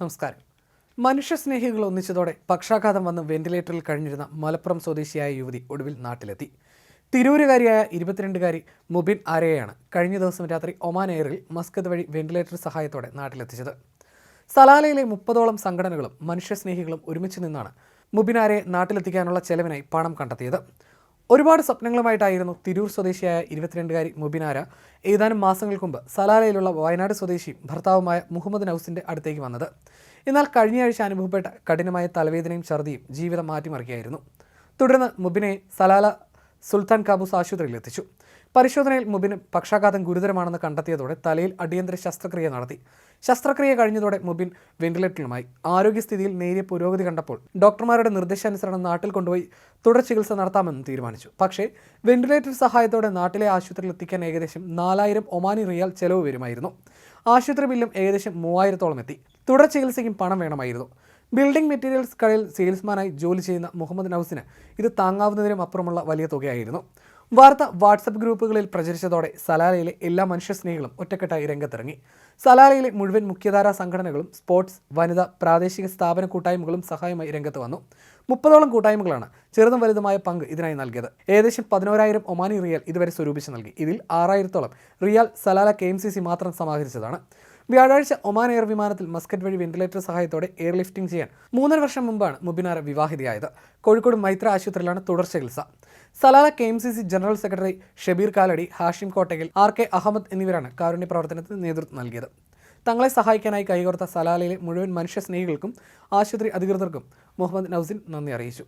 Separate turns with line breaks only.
നമസ്കാരം. മനുഷ്യസ്നേഹികൾ ഒന്നിച്ചതോടെ പക്ഷാഘാതം വന്ന് വെന്റിലേറ്ററിൽ കഴിഞ്ഞിരുന്ന മലപ്പുറം സ്വദേശിയായ യുവതി ഒടുവിൽ നാട്ടിലെത്തി. തിരൂരുകാരിയായ ഇരുപത്തിരണ്ടുകാരി മുബിൻ ആരെയാണ് കഴിഞ്ഞ ദിവസം രാത്രി ഒമാൻ എയറിൽ മസ്കത് വഴി വെന്റിലേറ്റർ സഹായത്തോടെ നാട്ടിലെത്തിച്ചത്. സലാലയിലെ മുപ്പതോളം സംഘടനകളും മനുഷ്യസ്നേഹികളും ഒരുമിച്ച് നിന്നാണ് മുബിനാരെ നാട്ടിലെത്തിക്കാനുള്ള ചെലവിനായി പണം കണ്ടെത്തിയത്. ഒരുപാട് സ്വപ്നങ്ങളുമായിട്ടായിരുന്നു തിരൂർ സ്വദേശിയായ ഇരുപത്തിരണ്ടുകാരി മുബിനാര. ഏതാനും മാസങ്ങൾക്ക് മുമ്പ് സലാലയിലുള്ള വയനാട് സ്വദേശി ഭർത്താവുമായ മുഹമ്മദ് നൌസിന്റെ അടുത്തേക്ക് വന്നത്. എന്നാൽ കഴിഞ്ഞയാഴ്ച അനുഭവപ്പെട്ട കഠിനമായ തലവേദനയും ഛർദിയും ജീവിതം മാറ്റിമറിക്കുകയായിരുന്നു. തുടർന്ന് മുബിനെ സലാല സുൽത്താൻ കാബൂസ് ആശുപത്രിയിൽ എത്തിച്ചു പരിശോധനയിൽ മുബിന് പക്ഷാഘാതം ഗുരുതരമാണെന്ന് കണ്ടെത്തിയതോടെ തലയിൽ അടിയന്തര ശസ്ത്രക്രിയ നടത്തി. ശസ്ത്രക്രിയ കഴിഞ്ഞതോടെ മുബിൻ വെന്റിലേറ്ററിലുമായി. ആരോഗ്യസ്ഥിതിയിൽ നേരിയ പുരോഗതി കണ്ടപ്പോൾ ഡോക്ടർമാരുടെ നിർദ്ദേശാനുസരണം നാട്ടിൽ കൊണ്ടുപോയി തുടർ ചികിത്സ നടത്താമെന്ന് തീരുമാനിച്ചു. പക്ഷേ വെന്റിലേറ്റർ സഹായത്തോടെ നാട്ടിലെ ആശുപത്രിയിൽ എത്തിക്കാൻ ഏകദേശം നാലായിരം ഒമാനി റിയാൽ ചെലവ് വരുമായിരുന്നു. ആശുപത്രി ബില്ലും ഏകദേശം മൂവായിരത്തോളം എത്തി. തുടർ ചികിത്സയ്ക്കും പണം വേണമായിരുന്നു. ബിൽഡിംഗ് മെറ്റീരിയൽസ് കടയിൽ സെയിൽസ്മാനായി ജോലി ചെയ്യുന്ന മുഹമ്മദ് നൌസിന് ഇത് താങ്ങാവുന്നതിനും അപ്പുറമുള്ള വലിയ തുകയായിരുന്നു. വാർത്ത വാട്സപ്പ് ഗ്രൂപ്പുകളിൽ പ്രചരിച്ചതോടെ സലാലയിലെ എല്ലാ മനുഷ്യസ്നേഹികളും ഒറ്റക്കെട്ടായി രംഗത്തിറങ്ങി. സലാലയിലെ മുഴുവൻ മുഖ്യധാരാ സംഘടനകളും സ്പോർട്സ് വനിത പ്രാദേശിക സ്ഥാപന കൂട്ടായ്മകളും സഹായമായി രംഗത്ത് വന്നു. മുപ്പതോളം കൂട്ടായ്മകളാണ് ചെറുതും വലുതുമായ പങ്ക് ഇതിനായി നൽകിയത്. ഏകദേശം പതിനോരായിരം ഒമാനി റിയാൽ ഇതുവരെ സ്വരൂപിച്ച് നൽകി. ഇതിൽ ആറായിരത്തോളം റിയാൽ സലാല കെ മാത്രം സമാഹരിച്ചതാണ്. വ്യാഴാഴ്ച ഒമാൻ എയർ വിമാനത്തിൽ മസ്കറ്റ് വഴി വെന്റിലേറ്റർ സഹായത്തോടെ എയർ ലിഫ്റ്റിംഗ് ചെയ്യാൻ മൂന്നര വർഷം മുമ്പാണ് മുബിനാർ വിവാഹിതയായത്. കോഴിക്കോട് മൈത്ര ആശുപത്രിയിലാണ് തുടർ ചികിത്സ. Salalah K M C C general secretary Shabeer Kaladi Hashim കോട്ടയിൽ ആർ കെ അഹമ്മദ് എന്നിവരാണ് കാരുണ്യ പ്രവർത്തനത്തിന് നേതൃത്വം നൽകിയത്. തങ്ങളെ സഹായിക്കാനായി കൈകോർത്ത സലാലയിലെ മുഴുവൻ മനുഷ്യ സ്നേഹികൾക്കും ആശുപത്രി അധികൃതർക്കും മുഹമ്മദ് നൌസിൻ നന്ദി അറിയിച്ചു.